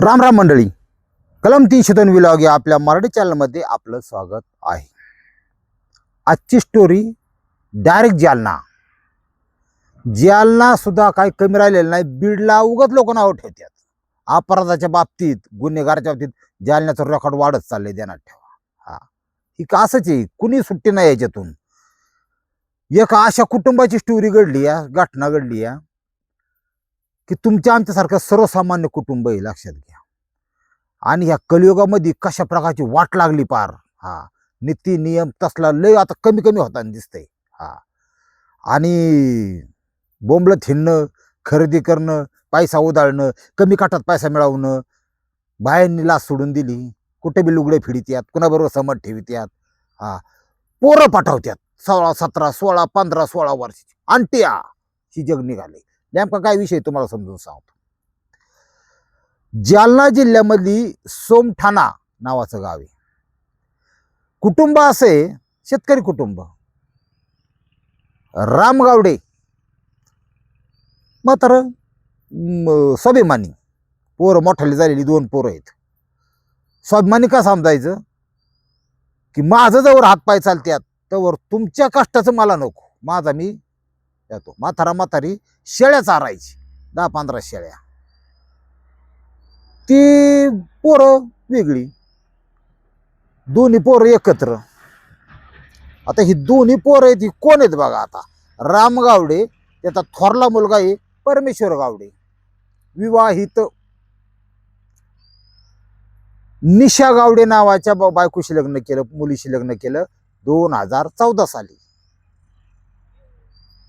राम राम मंडळी. कलम तीनशे दोन विलॉग या आपल्या मराठी चॅनलमध्ये आपलं स्वागत आहे. आजची स्टोरी डायरेक्ट जालना. जालना सुद्धा काही कमी राहिलेलं नाही. बीडला उगत लोक नाव ठेवतात. अपराधाच्या बाबतीत गुन्हेगाराच्या बाबतीत जालन्याचं रेकॉर्ड वाढत चालले देण्यात ठेवा. हा. ही का असंच आहे? कुणी सुट्टी नाही याच्यातून. एका अशा कुटुंबाची स्टोरी घडली या घटना घडली या. की तुमच्या आमच्यासारखं सर्वसामान्य कुटुंब आहे लक्षात घ्या. आणि ह्या कलियुगामध्ये कशा प्रकारची वाट लागली पार. हा नीती नियम तसला लय आता कमी कमी होताना दिसतंय. हा. आणि बोंबलत हिंडणं खरेदी करणं पैसा उधाळणं कमी काठात पैसा मिळवणं बायांनी लाच सोडून दिली. कुठे बी लुगडे यात कुणाबरोबर समज ठेवित्यात हा. पोरं पाठवत्यात सोळा सतरा सोळा पंधरा सोळा वर्षाची. अंटिया ही जग निघाली नेमका काय विषय तुम्हाला समजून सांगतो. जालना जिल्ह्यामधली सोमठाणा नावाचं गाव आहे. कुटुंब असे शेतकरी कुटुंब. रामगावडे. मात्र स्वाभिमानी. पोरं मोठाली झालेली दोन पोरं आहेत. स्वाभिमानी का समजायचं? की माझं जवळ हातपाय चालत्यात तर तुमच्या कष्टाचं मला नको. माझा मी येतो. म्हातारा म्हातारी शेळ्या चारायची. दहा पंधरा शेळ्या. ती पोरं वेगळी. दोन्ही पोरं एकत्र. आता ही दोन्ही पोरं आहेत ही कोण आहेत बघा आता? राम गावडे त्याचा थोरला मुलगा आहे परमेश्वर गावडे. विवाहित निशा गावडे नावाच्या बायकोशी लग्न केलं मुलीशी लग्न केलं दोन हजार चौदा साली.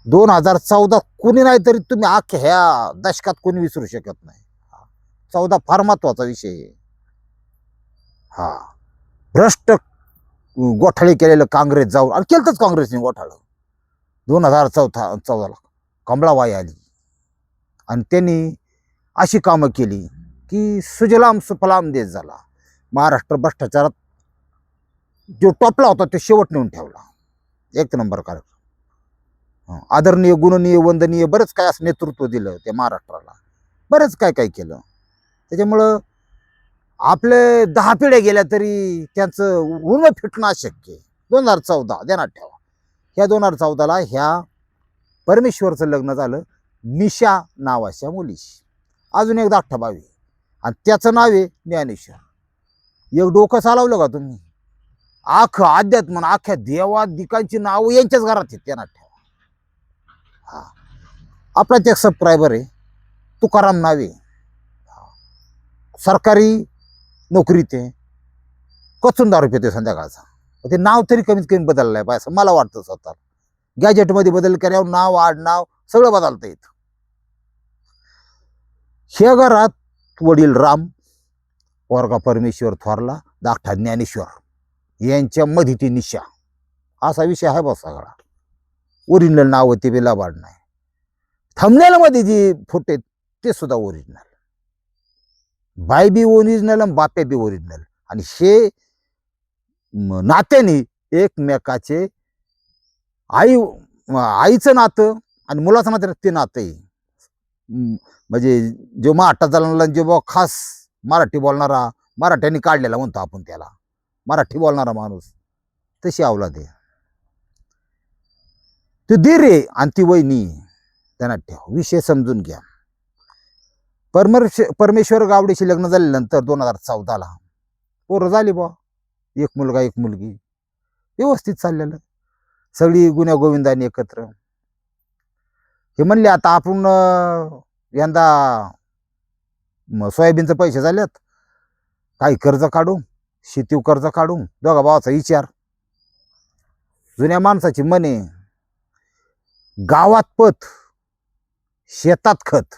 दोन हजार चौदा कुणी नाही तरी तुम्ही अख्ख्या ह्या दशकात कोणी विसरू शकत नाही. चौदा फार महत्त्वाचा विषय आहे. हा. भ्रष्ट गोठाळे केलेलं काँग्रेस जाऊन आणि केलंच काँग्रेसने गोठाळं. दोन हजार चौथा चौदाला कमळाबाई आली. आणि त्यांनी अशी कामं केली की सुजलाम सुफलाम देश झाला. महाराष्ट्र भ्रष्टाचारात जो टॉपला होता तो शेवट नेऊन ठेवला. एक नंबर कार्यक्रम. आदरणीय गुणनीय वंदनीय बरंच काय असं नेतृत्व दिलं त्या महाराष्ट्राला. बरंच काय काय केलं. त्याच्यामुळं आपले दहा पिढ्या गेल्या तरी त्यांचं ऋण फिटणं अशक्य आहे. दोन हजार चौदा ध्यानात ठेवा. ह्या दोन हजार चौदाला ह्या परमेश्वरचं लग्न झालं. निशा नावाच्या मुलीशी. अजून एक धाकटा भावी आणि त्याचं नाव आहे ज्ञानेश्वर. एक डोकं चालवलं का तुम्ही? आख अध्यात्म आख्या अख्ख्या देवादिकांची नावं यांच्याच घरात आहेत त्यांना हा. आपला ते सबस्क्रायबर आहे. तुकाराम नावे. सरकारी नोकरी ते कचून दारू पिते संध्याकाळचा. ते नाव तरी कमीत कमी बदललं आहे पाहिजे असं मला वाटतं स्वतः गॅजेटमध्ये बदल करावं नाव आडनाव सगळं बदलता येतं ह्या घरात वडील राम वर्गा परमेश्वर थोरला धाकटा ज्ञानेश्वर यांच्या मध्ये ती निशा. असा विषय आहे बा सगळा. ओरिजिनल नाव ते बिलाबाड नाही. थमनेलमध्ये जे फोटो आहेत ते सुद्धा ओरिजिनल. बाय बी ओरिजिनल आणि बाप्या बी ओरिजिनल. आणि हे नात्याने एकमेकाचे आई आईचं नातं आणि मुलाचं मात्र ते नातं आहे म्हणजे जो महाराष्ट्रात झाला जो बा खास मराठी बोलणारा मराठ्याने काढलेला म्हणतो आपण त्याला. मराठी बोलणारा माणूस तशी अवलाद आहे. ते दीर आणि ती वहिनी. त्यांना ठेव. विषय समजून घ्या. परमेश परमेश्वर गावडेशी लग्न झाल्यानंतर दोन हजार चौदाला पोरं झाली बा एक मुलगा एक मुलगी. व्यवस्थित चाललेलं. सगळी गुन्ह्या गोविंदाने एकत्र. हे म्हणले आता आपण यंदा सोयाबीनचे पैसे झालेत. काही कर्ज काढू शेतीव कर्ज काढू. दोघा भावाचा विचार. जुन्या माणसाची मने. गावात पत शेतात खत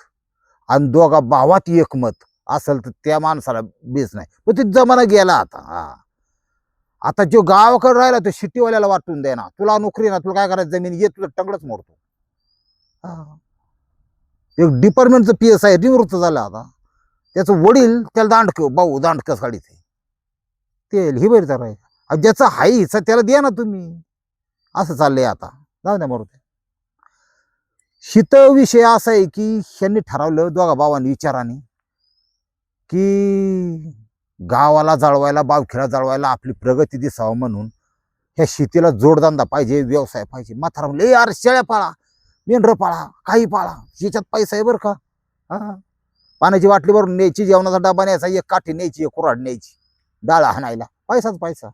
आणि दोघा भावात एकमत असेल तर त्या माणसाला बेस नाही. पण ते जमाना गेला आता हा. आता जो गावाकडे राहिला तो शिट्टीवाल्याला वाटून दे ना तुला नोकरी ना तुला काय करायचं? जमीन ये तुला टंगडच मोडतो. हा. एक डिपार्टमेंटचं पी एस आय निवृत्त झालं आता. त्याचं वडील त्याला दांडक भाऊ दांडकस साडीत ते हे बरी तर आहे ज्याचा हाय हिस्सा त्याला द्या ना तुम्ही. असं चाललंय आता. जाऊ द्या मरू शीत विषय असा आहे की ह्यांनी ठरवलं दोघा भावांनी विचाराने की गावाला जळवायला बावखीला जळवायला आपली प्रगती दिसावं म्हणून ह्या शेतीला जोडधंदा पाहिजे व्यवसाय पाहिजे. म्हातारा म्हणले यार शेळ्या पाळा मेंढरं पाळा काही पाळा याच्यात पैसा आहे बरं का? हा? पाण्याची बाटली भरून न्यायची जेवणाचा डबा न्यायचा एक काठी न्यायची एक कुऱ्हाड न्यायची डाळ हाणायला पैसाच पैसा.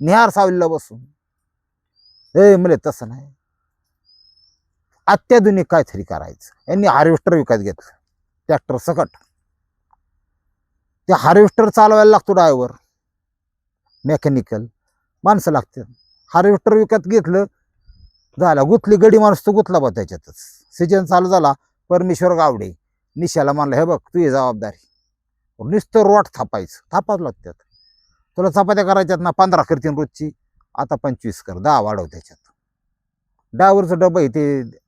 निहार सावलीला बसून. ए म्हणले तसं नाही. अत्याधुनिक काहीतरी करायचं. यांनी हार्वेस्टर विकत घेतलं. ट्रॅक्टर सकट. ते हार्वेस्टर चालवायला लागतो ड्रायव्हर मेकॅनिकल माणसं लागतात. हार्वेस्टर विकत घेतलं झाला. गुतली गडी माणूस तो गुतला बा त्याच्यातच. सीजन चालू झाला परमेश्वर गावडे. निशाला म्हणलं हे बघ तुझी जबाबदारी. नुसतं रोट थापायचं. थापाच लागतात. तुला चपात्या करायच्यात ना पंधरा करतीन रोजची. आता पंचवीस कर दहा वाढव त्याच्यात. ड्रायव्हरचं डबं आहे ते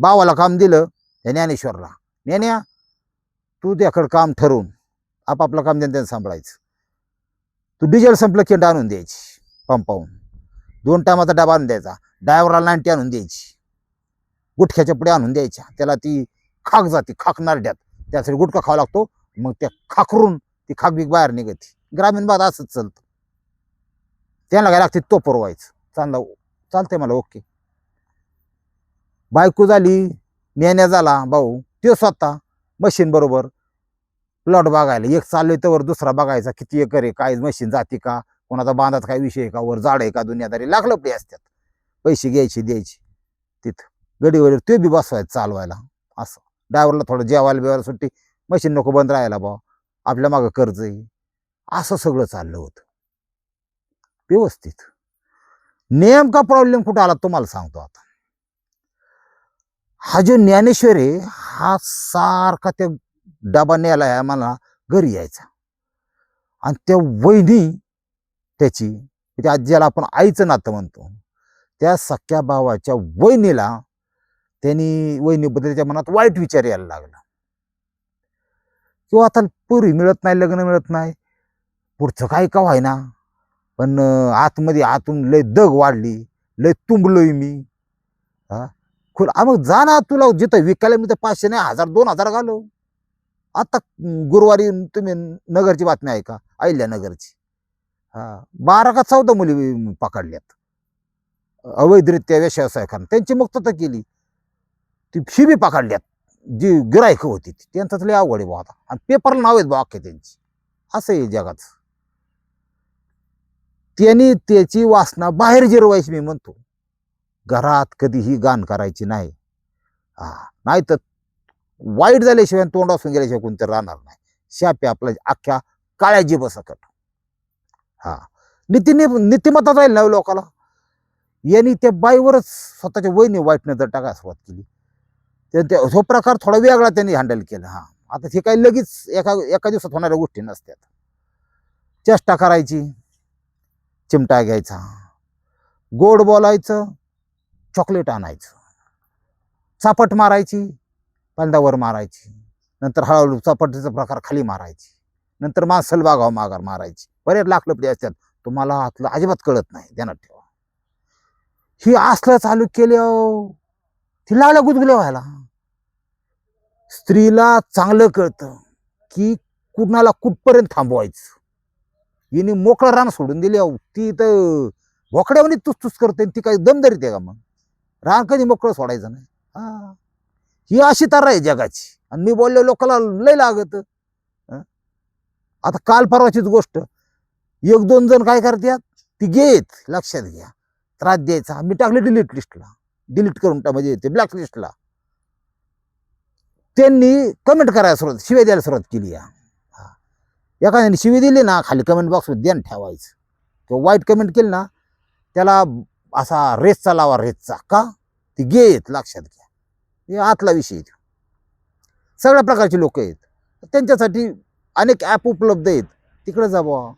भावाला काम दिलं त्या ज्ञानेश्वरला. ज्ञान्या तू त्याकडं काम ठरवून आपापलं काम त्यांना सांभाळायचं. तू डिझेल संपलं की आणून द्यायची पंपाहून दोन टायमाचा डबा आणून द्यायचा डायव्हरला नाईन्टी आणून द्यायची गुटख्याच्या पुढे आणून द्यायच्या. त्याला ती खाक जाते खाक नारड्यात. त्यासाठी गुटखा खावा लागतो मग त्या खाकरून ती खाक बीक बाहेर निघते. ग्रामीण भागात असंच चालतं. त्यांना काय लागते तो पुरवायचं. चांगला चालतंय मला ओके. बायको झाली नेण्या झाला भाऊ तो स्वतः मशीन बरोबर प्लॉट बघायला. एक चाललोय तर दुसरा बघायचा किती एकर आहे काय मशीन जाते का कोणाचा बांधात काय विषय आहे का वर जाड आहे का दुनियादारी लागलं प्ले असतात. पैसे घ्यायचे द्यायचे. तिथं गडीवर ते बी बसवायचं चालवायला. असं. ड्रायव्हरला थोडं जेवायला बिवायला सुट्टी. मशीन नको बंद राहायला बा आपल्या मागं कर्ज आहे. असं सगळं चाललं होतं. व्यवस्थित. नेमका प्रॉब्लेम कुठं आला तुम्हाला सांगतो आता. हा जो ज्ञानेश्वर आहे हा सारखा त्या डबा न्यायला आम्हाला घरी यायचा. आणि त्या वहिनी त्याची त्या आजीला आपण आईचं नातं म्हणतो. त्या सख्या भावाच्या वहिनीला त्यांनी वहिनीबद्दल त्याच्या मनात वाईट विचार यायला लागला. किंवा आता पुरी मिळत नाही लग्न मिळत नाही. पुढचं काय का व्हायना? पण आतमध्ये आतून लय दग वाढली लय तुंबलोय मी. हा? खुल आ मग जा ना तुला जिथं विकायला मी तर पाचशे नाही हजार दोन हजार घालो आता गुरुवारी तुम्ही नगरची बातमी ऐका का अहिल्या नगरची. हा बारा का चौदा मुली पकडल्यात. अवैधरित्या व्यवसाय त्यांची मुक्तता केली. ती शिबी पकडल्यात. जी गिरायक होती ती. त्यांचं लय आवड आहे बुवा आता. आणि पेपरला नाव आहेत बुवा अख्खे त्यांची. असं आहे जगात त्यांनी त्याची वासना बाहेर जिरवायची मी म्हणतो. घरात कधीही गाण करायची नाही. हा नाही तर वाईट झाल्याशिवाय तोंड असून गेल्याशिवाय कोणतं राहणार नाही. शापे आपल्या अख्ख्या काळ्या जीभ सकट हा नीतीने नीतिमत्ता जाईल ना हो लोकाला? यांनी त्या बाईवरच स्वतःच्या वयने वाईट नजर टाकायला सुरुवात केली. तर त्या तो प्रकार थोडा वेगळा त्यांनी हँडल केला. हा आता हे काही लगेच एका एका दिवसात होणाऱ्या गोष्टी नसतात. चेष्टा करायची चिमटा घ्यायचा. गोड बोलायचं चॉकलेट आणायचं. चापट मारायची पांदावर मारायची. नंतर हळूहळू चापटीचा प्रकार खाली मारायची. नंतर मासल बागाव मागार मारायची. बरेच लाकडपडी असतात. तुम्हाला आतलं अजिबात कळत नाही. ध्यानात ठेवा. ही असलं चालू केले ती लागल्या गुदगुल्या व्हायला. स्त्रीला चांगलं कळतं की कुणाला कुठपर्यंत थांबवायचं. हिने मोकळं रान सोडून दिली ती तर भोकड्यामध्ये तुस करते ती काही दमदारीत आहे का मग? रान कधी मोकळं सोडायचं नाही. हा. ही अशी तर आहे जगाची. आणि मी बोललो लोकांना लय लागत. आता काल परवाचीच गोष्ट. एक दोन जण काय करतात? ती घेत लक्षात घ्या. त्रास द्यायचा. मी टाकले डिलीट लिस्टला डिलीट करून टा म्हणजे ते ब्लॅक लिस्टला त्यांनी कमेंट करायला सुरुवात शिवे द्यायला सुरुवात केली या. हा. एखाद्याने शिवी दिली ना खाली कमेंट बॉक्समध्ये ध्यान ठेवायचं. किंवा वाईट कमेंट केली ना त्याला असा रेसचा लावा रेसचा. का? ती घेत लक्षात घ्या. हे आतला विषय येतो सगळ्या प्रकारचे लोक आहेत. त्यांच्यासाठी अनेक ॲप उपलब्ध आहेत. तिकडे जा बा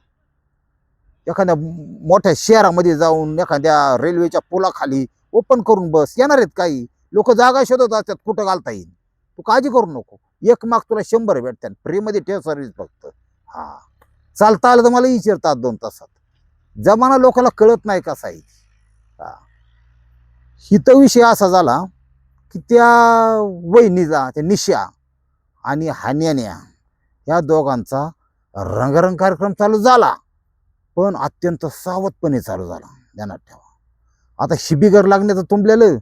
एखाद्या मोठ्या शहरामध्ये जाऊन एखाद्या रेल्वेच्या पुलाखाली ओपन करून बस. येणार आहेत काही. लोक जागा शोधत असतात कुठं घालता येईल? तू काळजी करू नको. एक माग तुला शंभर भेटतात फ्रीमध्ये ठेव सर्व्हिस फक्त. हा. चालता आलं तर मला विचारतात दोन तासात. जमाना लोकांना कळत नाही कसा आहे. हित विषय असा झाला की त्या वहिनीचा त्या निशा आणि हान्यान्या या दोघांचा रंगारंग कार्यक्रम चालू झाला. पण अत्यंत सावधपणे चालू झाला. ध्यानात ठेवा. आता शिबिगर लागण्याचं तुंबलेलं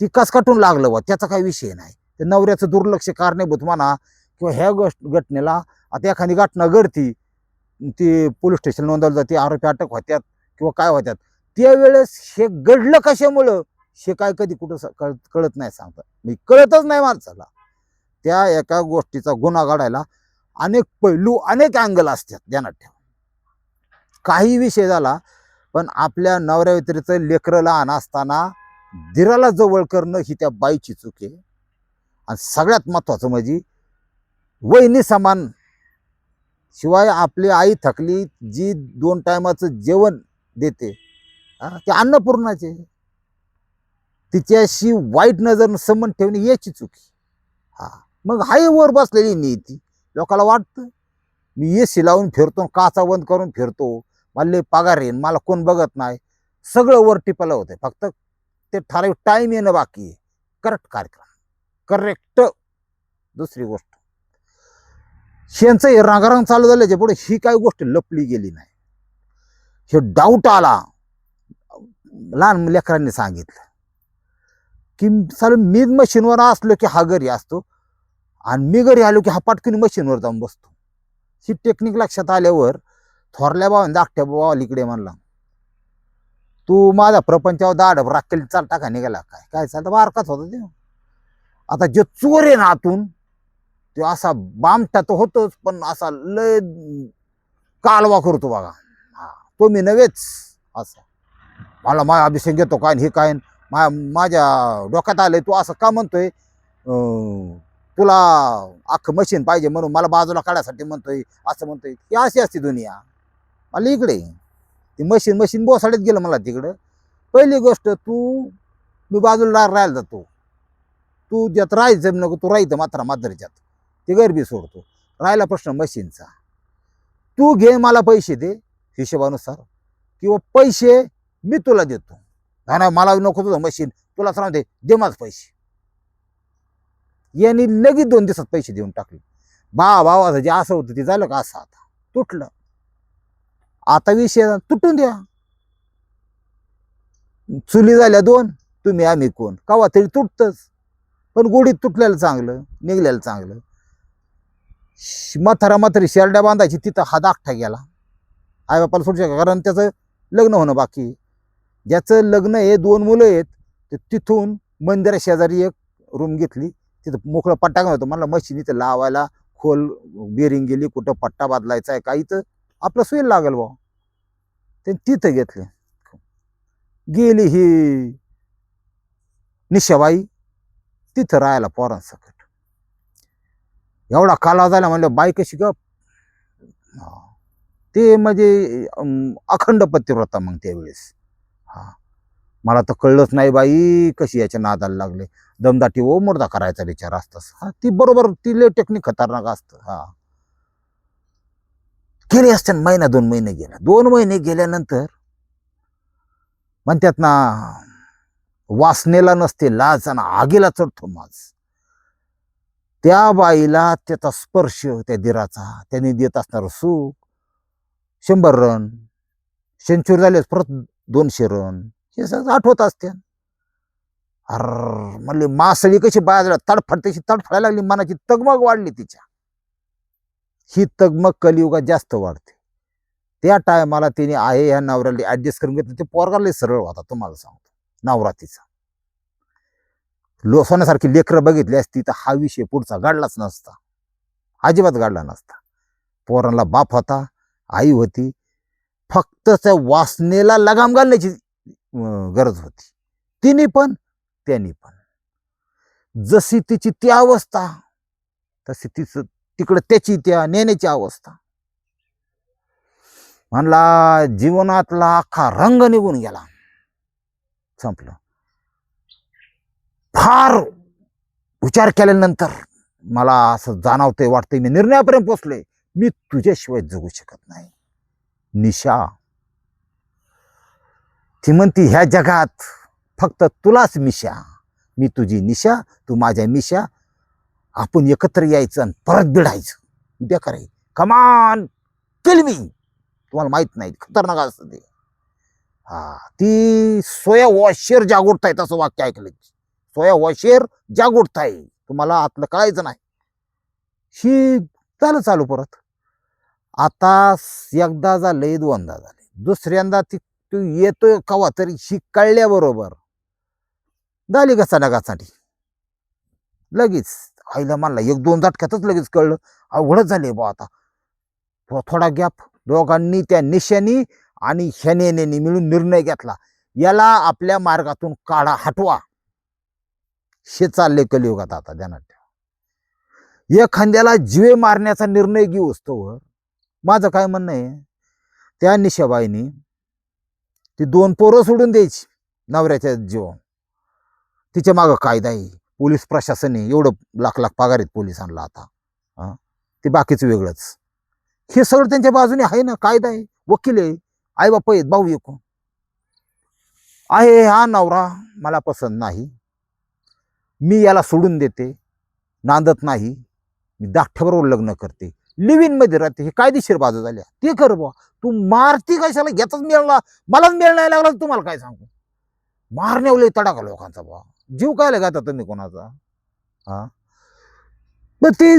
ती कस काटून लागलं व त्याचा काही विषय नाही. ते नवऱ्याचं दुर्लक्ष कारणीभूत म्हणा किंवा ह्या गोष्ट घटनेला आता एखादी घटना घडती ती पोलीस स्टेशन नोंदवली जाते आरोपी अटक होत्यात किंवा काय होत्यात त्यावेळेस हे घडलं कशामुळं? हे काय कधी कुठं कळत कळत नाही सांगतात मी कळतच नाही माणसाला. त्या एका गोष्टीचा गुन्हा काढायला अनेक पैलू अनेक अँगल असतात ध्यानात ठेवा. काही विषय झाला पण आपल्या नवऱ्या व्यतिरिक्त लेकरं लहान असताना दिराला जवळ करणं ही त्या बाईची चूक आहे. आणि सगळ्यात महत्त्वाचं म्हणजे वहिनी समान. शिवाय आपली आई थकली जी दोन टायमाचं जेवण देते ते अन्नपूर्णाचे. तिच्याशी वाईट नजर संबंध ठेवणे याची चुकी हा. मग हाय वर बसलेली नीती. लोकाला वाटतं मी ए सी लावून फिरतो काचा बंद करून फिरतो. मला लय पगार येईन मला कोण बघत नाही. सगळं वर टिपायला होतं फक्त ते ठराविक टाईम येणं बाकी आहे. करेक्ट कार्यक्रम. करेक्ट दुसरी गोष्ट. यांचं हे रांगारांग चालू झाल्याच्या पुढे ही काही गोष्ट लपली गेली नाही. हे डाऊट आला. लहान लेकरांनी सांगितलं. की चालू मी मशीनवर असलो की हा घरी असतो आणि मी घरी आलो की हा पटकन मशीनवर जाऊन बसतो. ही टेक्निक लक्षात आल्यावर थोरल्या भावाने धाकट्या भावा इकडे म्हणला तू माझा प्रपंचावर दाडब राखेल चाल टाका निघाला काय? काय चालतं बारकाच होता ते. आता जे चोर आहे ना आतून ते असा बामटा तर होतोच पण असा लय कालवा करतो बघा. हा तो मी नव्हेच असा. मला माझा अभिषेक घेतो काय हे काय मा माझ्या डोक्यात आलंय तू असं का म्हणतोय? तुला अख्खं मशीन पाहिजे म्हणून मला बाजूला काढायसाठी म्हणतोय असं म्हणतोय. की अशी असते दुनिया. मला इकडे ती मशीन मशीन बोसाडीत गेलं मला तिकडं. पहिली गोष्ट तू मी बाजूला राहायला जातो. तू ज्यात राहायचं नको तू राहायचं मात्र मात्र ते गरबी सोडतो. राहिला प्रश्न मशीनचा तू घे मला पैसे दे हिशोबानुसार. किंवा पैसे मी तुला देतो. नाही मला नको तुझं मशीन. तुला सांगते दे दे माझं पैसे. यांनी लगेच दोन दिवसात पैसे देऊन टाकले. बा भावाचं जे असं होतं ते झालं का असं आता? तुटलं. आता विषय तुटून द्या. चुली झाल्या दोन तुम्ही आम्ही कोण? कवा तरी तुटतच. पण गोडीत तुटलेलं चांगलं निघलेलं चांगलं. श- म्हातारा म्हातारी शेरड्या बांधायची तिथं हा दाखठा गेला. आई बापाला सोडू शकता कारण त्याचं लग्न होणं बाकी ज्याचं लग्न आहे दोन मुलं आहेत तर तिथून मंदिरा शेजारी एक रूम घेतली. तिथं मोकळं पट्टा घेऊन होतो. मला मशीन इथं लावायला खोल बेरिंग गेली कुठं पट्टा बदलायचा आहे काही तर आपलं सोयी लागेल बा ते तिथं घेतले. गेली ही निशाबाई तिथं राहायला पोरांसकट. एवढा काला झाला म्हणलं बाई कशी गप. हा. ते म्हणजे अखंड पतिव्रता मग त्यावेळेस. हा. मला तर कळलंच नाही बाई कशी याच्या नादाला लागले. दमदाटी ओ मुर्दा करायचा विचार असतास हा ती बरोबर ती लय टेक्निक खतरनाक असतं. हा. गेले असते महिना दोन महिने गेला. दोन महिने गेल्यानंतर म्हणतात ना वासनेला नसते लाज आणि आगीला चढतो माज त्या बाईला त्याचा स्पर्श त्या दिराचा त्याने देत असणार सुख शंभर रन. सेंचुरी झालेच परत दोनशे रन हे सगळं आठवत असते. अर म्हणले मासळी कशी बाजला तडफड तशी तडफडायला लागली मनाची तगमग वाढली तिच्या. ही तगमग कलियुगात जास्त वाढते. त्या टायमाला तिने आहे ह्या नवऱ्याला ऍडजस्ट करून घेतलं. ते पोरगाला सरळ होता तुम्हाला सांगतो. नवरा तिचा. लोसवण्यासारखी लेकरं बघितली असती तर हा विषय पुढचा गाडलाच नसता. अजिबात गाडला नसता. पोरांना बाप होता आई होती फक्त त्या वासनेला लगाम घालण्याची गरज होती. तिने पण त्यांनी पण. जशी तिची ती अवस्था तशी तिचं तिकडं त्याची त्या नेण्याची अवस्था. म्हणला जीवनातला अख्खा रंग निघून गेला. संपलं. फार विचार केल्यानंतर मला असं जाणवतंय वाटतंय मी निर्णयापर्यंत पोचलोय. मी तुझ्याशिवाय जगू शकत नाही. निशा. ती म्हणती ह्या जगात फक्त तुलाच मिशा. मी तुझी निशा तू माझ्या मिशा. आपण एकत्र यायचं आणि परत भिडायचं. उद्या करे कमान किल मी तुम्हाला माहीत नाही खतरनाक असतं ते. हा ती सोया वॉशेर जागोडताय तसं वाक्य ऐकलं. सोया वॉशेर जागोडताय. तुम्हाला आतलं कळायचं नाही. ही झालं चालू परत. आता एकदा झालंय दोनदा झाले दुसऱ्यांदा ती तू येतोय कवा तरी ही कळल्याबरोबर. झाली गचाडागासाठी लगेच. आईला म्हणला एक दोन झटक्यातच लगेच कळलं. अवघडच झाले बा आता. थो- थोडा गॅप. दोघांनी त्या निशानी आणि ह्यानेने मिळून निर्णय घेतला. याला आपल्या मार्गातून काढा हटवा. हे चालले कलियुगात आता ध्यानात ठेवा. एखाद्याला जीवे मारण्याचा निर्णय घेऊ असतो माझं काय म्हणणं आहे? त्या निशाबाईनी ती दोन पोरं सोडून द्यायची नवऱ्याच्या जीव तिच्या मागं कायदा आहे. पोलीस प्रशासन आहे. एवढं लाख लाख पगार आहेत पोलिसांना आता. हा? ते बाकीचं वेगळंच. हे सगळं त्यांच्या बाजूने आहे ना. कायदा आहे. वकील आहे. आई बाप आहेत. भाऊ एकूण आहे हा नवरा. मला पसंत नाही. मी याला सोडून देते. नांदत नाही. मी धाकट्याबरोबर लग्न करते. लिव्हिनमध्ये राहते हे कायदेशीर बाजू झाल्या ते कर बुवा. तू मारती कशाला? घेतच मिळला. मलाच मिळणार नाही लागला तुम्हाला काय सांगू? मारण्यावले तडाखा लोकांचा बुवा. जीव काय लगाता तुम्ही कोणाचा? हा? मग ते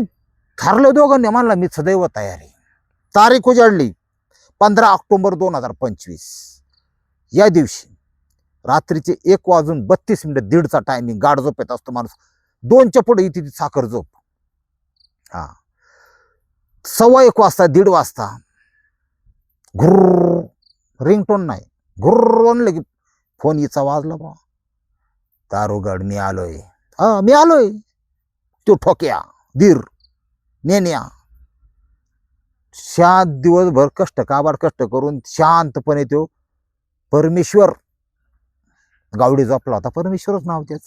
ठरलं दोघांनी म्हणला मी सदैव तयार आहे. तारीख उजाडली. पंधरा ऑक्टोबर दोन हजार पंचवीस. या दिवशी रात्रीचे एक वाजून बत्तीस मिनिटं दीडचा टायमिंग गाड झोपेत असतो माणूस. दोनच्या पुढे इथे ती साखर झोप. हा. सव्वा एक वाजता दीड वाजता. घुर्र रिंगटोन नाही. घुर्र की फोन हिचा वाजला बा दारुगड मी आलोय. हा मी आलोय. तो ठोक्या दीर नेण्या. शांत दिवसभर कष्ट काबाड कष्ट करून शांतपणे तो परमेश्वर. गावडी जपला होता. परमेश्वरच नाव त्याच.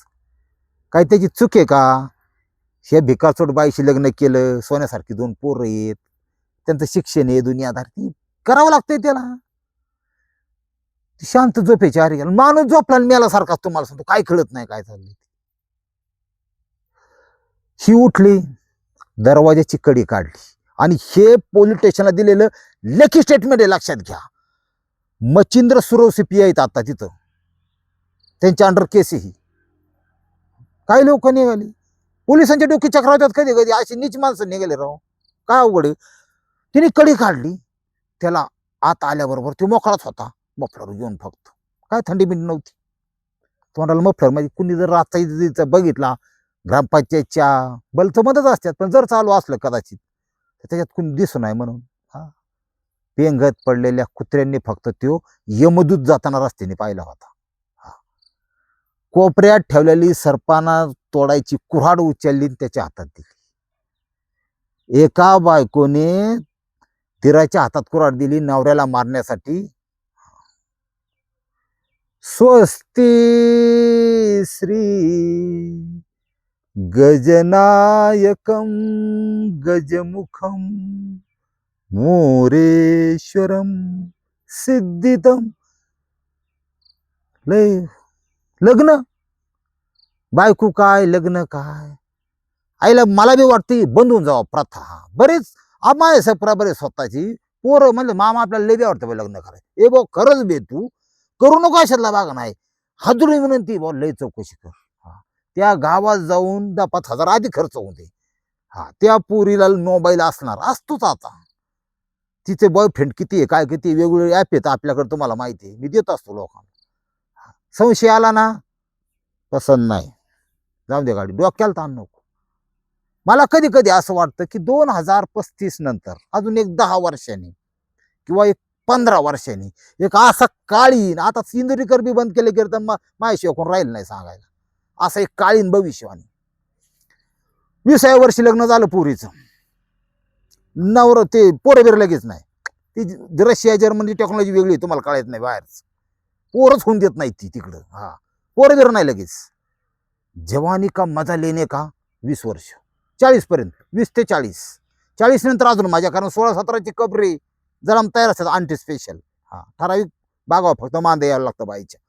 काय त्याची चूक आहे का? हे भिकाचोट बाईशी लग्न केलं सोन्यासारखी दोन पोरं आहेत. त्यांचं शिक्षण आहे दुनियाधार ती करावं लागतंय त्याला. शांत झोपेची अरे माणूस झोपला आणि मेल्यासारखा तुम्हाला सांगतो काय कळत नाही काय चाललंय ही उठली दरवाज्याची कडी काढली आणि हे पोलीस स्टेशनला दिलेलं लेखी स्टेटमेंट आहे लक्षात घ्या. मच्छिंद्र सुरवसी पी आहेत आता तिथं. त्यांच्या अंडर केस ही. काही लोक निघाली. पोलिसांच्या डोकी चक्रावतात होतात कधी कधी. अशी नीच माणसं निघाले राव. काय अवघड तिने कडी काढली. त्याला आत आल्याबरोबर तो मोकळाच होता. मफलर घेऊन फक्त. काय थंडी बिंडी नव्हती. तोंडाला मफलर म्हणजे कुणी जर रात्रीचा बघितला ग्रामपंचायतच्या बलचं मदत असतात पण जर चालू असलं कदाचित तर त्याच्यात कुणी दिसू नये म्हणून. हा. पेंगत पडलेल्या कुत्र्यांनी फक्त तो यमदूत जाताना रस्त्याने पाहिला होता. कोपऱ्यात ठेवलेली सरपाना तोडायची कुऱ्हाड उचलली त्याच्या हातात दिली. एका बायकोने तिराच्या हातात कुऱ्हाड दिली नवऱ्याला मारण्यासाठी. स्वस्ती श्री गजनायकम गजमुखम मोरेश्वरम सिद्धितम लय लग्न? बायको काय लग्न काय? आईला मला बी वाटते बंद होऊन जावं प्रथा. बरेच आम्हा सपरा बरेच स्वतःची. पोरं म्हणजे मामा आपल्याला लय वाटतं आवडतं लग्न करायचं ए भाऊ खरंच बे तू. करू नको अशातला बाग नाही. हादुरी विनंती भाऊ लय चौकशी कर. हा. त्या गावात जाऊन दहा पाच हजार आधी खर्च होते दे. हा. त्या पोरीला मोबाईल असणार. असतोच आता. तिचे बॉयफ्रेंड किती आहे काय किती वेगवेगळे ॲप आहेत आपल्याकडे तुम्हाला माहिती आहे. मी देत असतो लोकांना. संशय आला ना पसंत नाही. जाऊ दे गाडी डोक्याला ताण नको. मला कधी कधी असं वाटतं की दोन हजार पस्तीस नंतर अजून एक दहा वर्षांनी किंवा एक पंधरा वर्षांनी एक असा काळीन आता सिंदुरीकर बी बंद केले तर माझ्याशिवाय कोण राहील नाही सांगायला. असं एक काळीन भविष्यवाणी. विसाव्या वर्षी लग्न झालं पुरीचं. नवर ते पोरबीर लगेच नाही. ती रशिया जर्मनी टेक्नॉलॉजी वेगळी तुम्हाला कळत नाही बाहेरच. पोरच होऊन देत नाही ती तिकडं. हा. पोरं बिर नाही लगेच. जवानी का मजा लेणे का? वीस वर्ष. चाळीसपर्यंत वीस ते चाळीस. चाळीस नंतर अजून माझ्या कारण सोळा सतराची कबरे जरा तयार असतात आंटी स्पेशल हा. ठराविक बागावं फक्त मांदे यायला लागतं बाईच्या.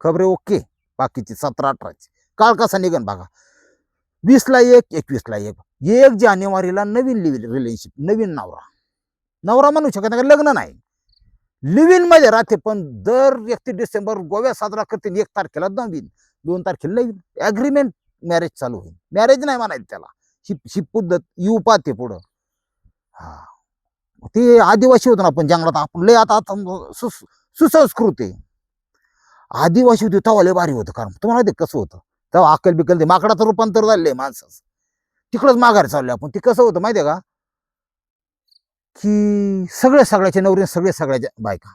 खबरे ओके. बाकीची सतरा अठराची. काळ कसा निघन बघा. वीसला एक एकवीसला एक. एक जानेवारीला नवीन रिलेशनशिप नवीन नवरा. नवरा म्हणू शकत नाही लग्न नाही. लिव्हिनमध्ये राहते पण दर एकतीस डिसेंबर गोव्यात साजरा करते एक तारखेला नवीन. दोन तारखेला नवीन. ॲग्रीमेंट मॅरेज चालू होईल. मॅरेज नाही म्हणायचं त्याला. ही ही पद्धत येऊ पाहते पुढं. हा. ते आदिवासी होतो ना आपण जंगलात आपण लय आता आता सुस- सुसंस्कृत आहे. आदिवासी होते तेव्हा लय भारी होतं कारण तुम्हाला माहिती कसं होतं? तेव्हा अक्कल बिकल ते माकडाचं रूपांतर झालंय माणसाचं. तिकडंच माघार चाललं आपण. ते कसं होतं माहितीये का? की सगळ्या सगळ्याच्या नवरी सगळ्या सगळ्याच्या बायका.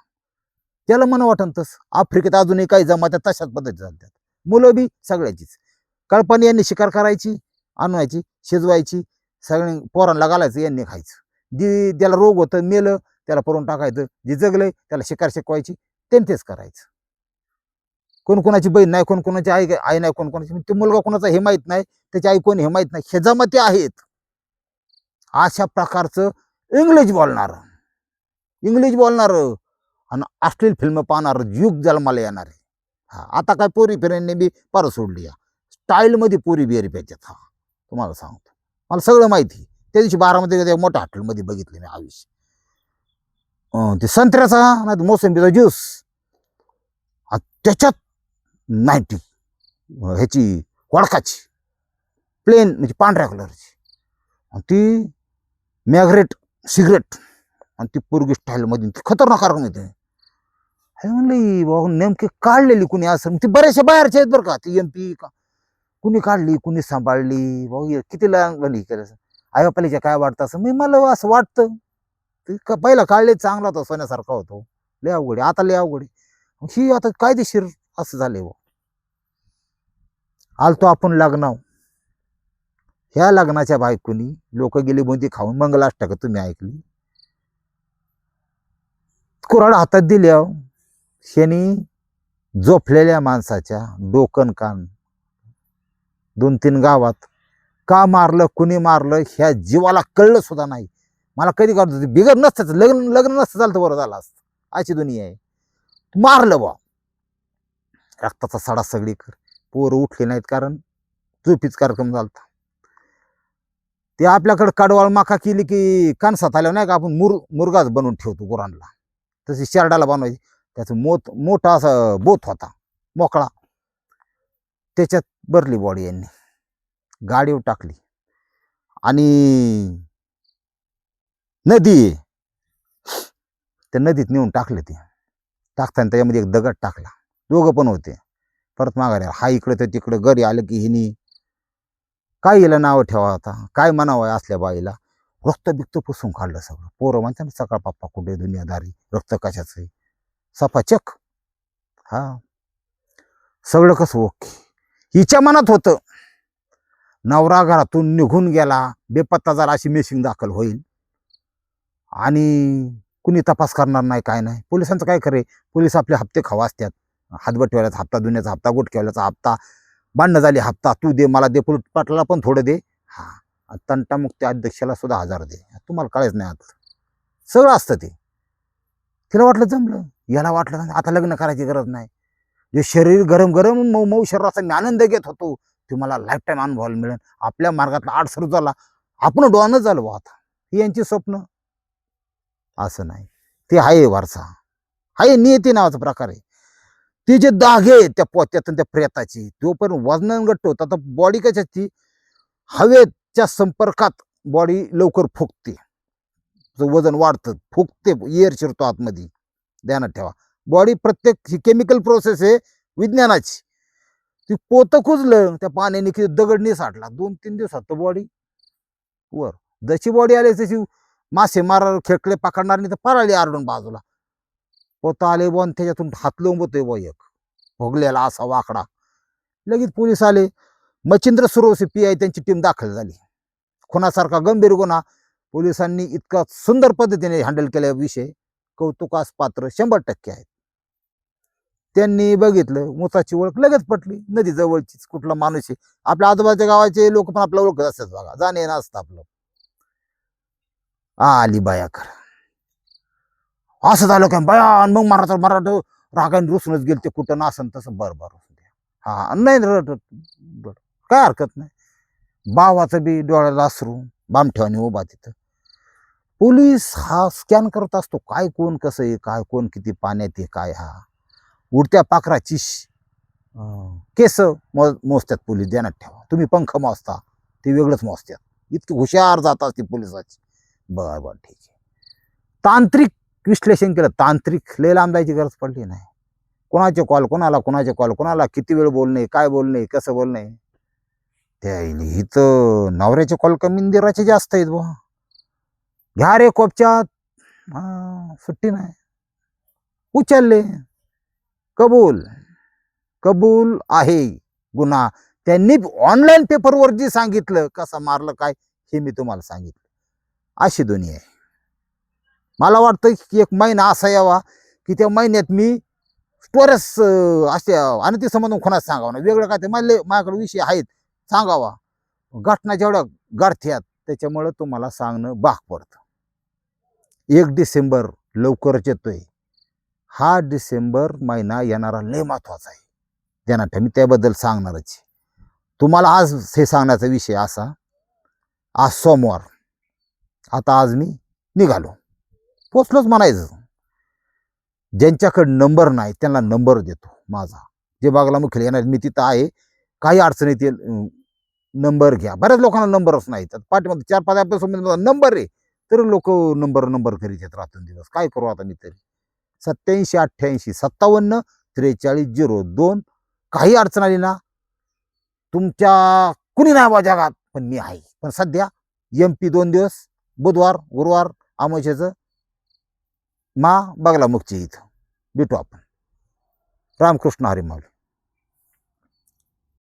त्याला मन वाटन तस. आफ्रिकेत अजूनही काही जमात्या तशाच पद्धती चालतात. मुलं बी सगळ्याचीच. कळपानी यांनी शिकार करायची आणवायची शिजवायची सगळे पोरांना घालायचं यांनी खायचं. जी ज्याला रोग होतं मेलं त्याला परून टाकायचं. जे जगलंय त्याला शिकार शिकवायची त्यांनी तेच करायचं. कोण कोणाची बहीण नाही कोण कोणाची आई आई नाही कोण कोणाची ते मुलगा कोणाचा हे माहीत नाही त्याची आई कोण हे माहीत नाही. हे जमाती आहेत. अशा प्रकारचं इंग्लिश बोलणार. इंग्लिश बोलणार आणि अश्लील फिल्म पाहणार युग जन्माला येणार. आहे हा आता काय पोरी फिरांनी बी पार सोडली स्टाईलमध्ये पोरी बिअरी प्यायच्यात हा. तुम्हाला सांगतो. मला सगळं माहिती. त्या दिवशी बारामध्ये मोठ्या हॉटेलमध्ये बघितलं मी आयुष्य. ते संत्र्याचा नाही मोसंबीचा ज्यूस त्याच्यात नाईटी ह्याची वडकाची. प्लेन म्हणजे पांढऱ्या कलरची आणि ती मॅग्रेट सिगरेट. आणि ती पोरगी स्टाईलमध्ये ती खतरनाक कारण येते हे म्हणलं भाऊ नेमकी काढलेली कुणी असं? ती बऱ्याचशा बाहेरच्या आहेत बरं का. ती एम पी का? कुणी काढली कुणी सांभाळली? भाऊ किती लागली केलं आई बापालीच्या काय वाटतं असं? मी मला असं वाटतं ते का पहिला काढले चांगला होता सोन्यासारखा होतो. लय अवघड आहे. आता लय अवघड आहे. ही आता कायदेशीर असं झालंय भाऊ. आलतो आपण लग्नाव ह्या लग्नाच्या बायकोनी लोक गेली बोंदी खाऊन मंगलाष्टक तुम्ही ऐकली? कुराड हातात दिल्या शेनी झोपलेल्या माणसाच्या डोकन कान दोन तीन गावात का मारलं कुणी मारलं ह्या जीवाला कळलं सुद्धा नाही. मला कधी करतो बिगर नसतं लग्न लग्न नसतं झालं तर बरं झालं असतं. अशी दुनिया आहे. मारलं बा रक्ताचा सडा सगळी कर पोरं उठले नाहीत कारण झोपीच कार्यक्रम झालता. ते आपल्याकडे कडवाळ माका केली की कानसात आल्यावर नाही का आपण मुर मुरगाच बनवून ठेवतो गुरांना. तशी शेरडाला बनवायची. त्याचं मोत मोठा असा बोत होता मोकळा. त्याच्यात भरली बॉडी यांनी. गाडीवर टाकली. आणि नदी त्या नदीत नेऊन टाकले ते. टाकताना त्याच्यामध्ये एक दगड टाकला. दोघं पण होते. परत माघारी हा इकडं तर तिकडं. घरी आलं की हिनी काय हिला नाव ठेवा आता? काय म्हणावं असल्या बाईला? रक्त बिक्त पुसून काढलं सगळं. पोरं म्हणते ना सकाळ पप्पा कुठे दुनियादारी? रक्त कशाचं आहे? सफाचक हा. सगळं कसं ओके. हिच्या मनात होतं. नवरा घरातून निघून गेला. बेपत्ता झाला अशी मेसिंग दाखल होईल. आणि कुणी तपास करणार नाही काय नाही. पोलिसांचं काय करे पोलीस आपले हप्ते खावा असतात. हातभर ठेवल्याचा हप्ता दुनियाचा हप्ता गुट हप्ता. भांडणं झाली हप्ता तू दे मला दे पोलीस पाटलाला पण थोडं दे. हा तंटामुक्त अध्यक्षाला सुद्धा हजार दे. तुम्हाला कळायचं नाही आता. सगळं असतं ते. तिला वाटलं जमलं. याला वाटलं आता लग्न करायची गरज नाही. जे शरीर गरम गरम मऊ मऊ शरीराचा मी आनंद घेत होतो तुम्हाला लाईफटाईम लाईफ टाईम अनुभवायला मिळेल. आपल्या मार्गातला आठ सुरू झाला. आपण डोनच झालो आता. ही यांची स्वप्न. असं नाही. ते आहे वारसा. आहे नियती नावाचा प्रकार आहे. ते जे दागे आहेत त्या पोत्यात त्या प्रेताची तो पण वजनान घट्ट होता. तर बॉडी कशाची? हवेच्या संपर्कात बॉडी लवकर फुगते. वजन वाढतं. फुगते. एअर शिरतो आतमध्ये. ध्यानात ठेवा. बॉडी प्रत्येक ही केमिकल प्रोसेस आहे विज्ञानाची. ती पोतं कुजलं त्या पाण्याने किती दगड नाही साठला. दोन तीन दिवसात तो बॉडी वर. जशी बॉडी आली तशी मासे मार खेकडे पकडणार नाही तर पराळी आरडून बाजूला. पोतं आले बॉन त्याच्यातून हात लोंबतोय व एक. भोगलेला असा वाकडा. लगेच पोलीस आले. मच्छिंद्र सुरवसे पी आय त्यांची टीम दाखल झाली. खुनासारखा गंभीर गुन्हा. पोलिसांनी इतका सुंदर पद्धतीने हँडल केला विषय. कौतुकास पात्र शंभर टक्के आहेत. त्यांनी बघितलं मुताची ओळख लगेच पटली. नदी जवळचीच कुठला माणूस आहे. आपल्या आजूबाजूच्या गावाचे लोक पण आपल्या ओळखत असतात बघा. जाणे येणं असतं आपलं. आली बाया खरं. असं झालं काय बया आणि मग मराठा मराठा रागाने रुसूनच गेल ते कुठं नसन तसं बरं बरं असू द्या. हा नाही र- काय हरकत नाही. बावाचं बी डोळ्याला असरू बामठेवानी उभा तिथं. पोलीस हा स्कॅन करत असतो काय कोण कसं आहे काय कोण किती पाण्यात आहे काय हा. उडत्या पाखराची केस मो मोजतात पोलीस देण्यात ठेवा. तुम्ही पंख मोजता ते वेगळंच मोजतात इतकी हुशार जात असते पोलिसाची. बरं बरं ठीक आहे. तांत्रिक विश्लेषण केलं. तांत्रिक लय लांब जायची गरज पडली नाही. कोणाचे कॉल कोणाला कोणाचे कॉल कोणाला किती वेळ बोलणे काय बोलणे कसं बोलणे त्या इथं नवऱ्याचे कॉल कमी इंदिराचे जास्त आहेत बुवा. घ्या रे कोपच्यात. सुट्टी नाही. उचलले. कबूल. कबूल आहे गुन्हा. त्यांनी ऑनलाईन पेपरवर जे सांगितलं कसं मारलं काय हे मी तुम्हाला सांगितलं. अशी दुनिया आहे. मला वाटतं की एक महिना असा यावा की त्या महिन्यात मी स्टोरेस असे आणि ते संबंध कोणाच सांगावं ना वेगळं काय ते मला माझ्याकडे विषय आहेत सांगावा. घटना जेवढ्या गाठ्यात त्याच्यामुळं तुम्हाला सांगणं भाग पडतं. एक डिसेंबर लवकरच येतोय. हा डिसेंबर महिना येणारा लय महत्त्वाचा आहे. ज्यांना मी त्याबद्दल सांगणारच तुम्हाला आज हे सांगण्याचा विषय असा आज सोमवार. आता आज मी निघालो. पोचलोच म्हणायचं. ज्यांच्याकडे नंबर नाही त्यांना नंबर देतो माझा. जे बागला मुख्य येणार मी तिथं आहे. काही अडचण येते नंबर घ्या. बऱ्याच लोकांना नंबरच नाही तर पाठीमध्ये चार पाच आपल्या नंबर आहे. तर लोक नंबर नंबर करीत येत रात्र दिवस काय करू आता मी तरी? सत्याऐंशी अठ्ठ्याऐंशी सत्तावन्न त्रेचाळीस झिरो दोन. काही अडचण आली ना तुमच्या कुणी नाही बा जगात. पण मी आहे. पण सध्या एम पी दोन दिवस बुधवार गुरुवार अमावस्याचं मा बगला इथं. भेटू आपण. रामकृष्ण हरी